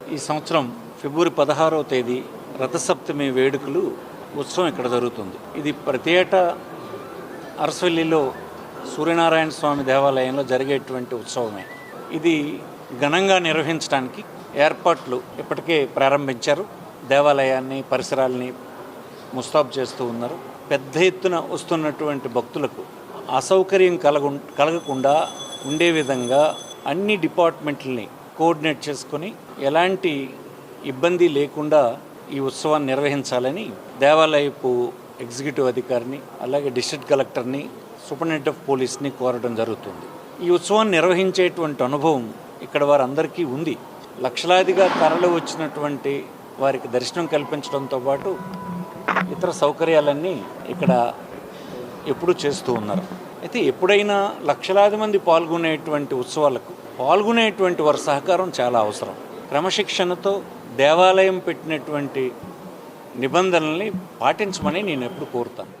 ఈ సంవత్సరం ఫిబ్రవరి పదహారవ తేదీ రథసప్తమి వేడుకలు ఉత్సవం ఇక్కడ జరుగుతుంది. ఇది ప్రతి ఏటా అరసవల్లిలో సూర్యనారాయణ స్వామి దేవాలయంలో జరిగేటువంటి ఉత్సవమే. ఇది ఘనంగా నిర్వహించడానికి ఏర్పాట్లు ఇప్పటికే ప్రారంభించారు. దేవాలయాన్ని పరిసరాల్ని ముస్తాబు చేస్తూ ఉన్నారు. పెద్ద ఎత్తున వస్తున్నటువంటి భక్తులకు అసౌకర్యం కలగు కలగకుండా ఉండే విధంగా అన్ని డిపార్ట్మెంట్లని కోఆర్డినేట్ చేసుకొని ఎలాంటి ఇబ్బంది లేకుండా ఈ ఉత్సవాన్ని నిర్వహించాలని దేవాలయపు ఎగ్జిక్యూటివ్ అధికారిని అలాగే డిస్ట్రిక్ట్ కలెక్టర్ని సూపరింటెండెంట్ ఆఫ్ పోలీస్ని కోరడం జరుగుతుంది. ఈ ఉత్సవాన్ని నిర్వహించేటువంటి అనుభవం ఇక్కడ వారందరికీ ఉంది. లక్షలాదిగా తరలి వచ్చినటువంటి వారికి దర్శనం కల్పించడంతో పాటు ఇతర సౌకర్యాలన్నీ ఇక్కడ ఎప్పుడూ చేస్తూ ఉన్నారు. అయితే ఎప్పుడైనా లక్షలాది మంది పాల్గొనేటువంటి ఉత్సవాలకు పాల్గొనేటువంటి వారి సహకారం చాలా అవసరం. క్రమశిక్షణతో దేవాలయం పెట్టినటువంటి నిబంధనల్ని పాటించమని నేను ఎప్పుడు కోరుతాను.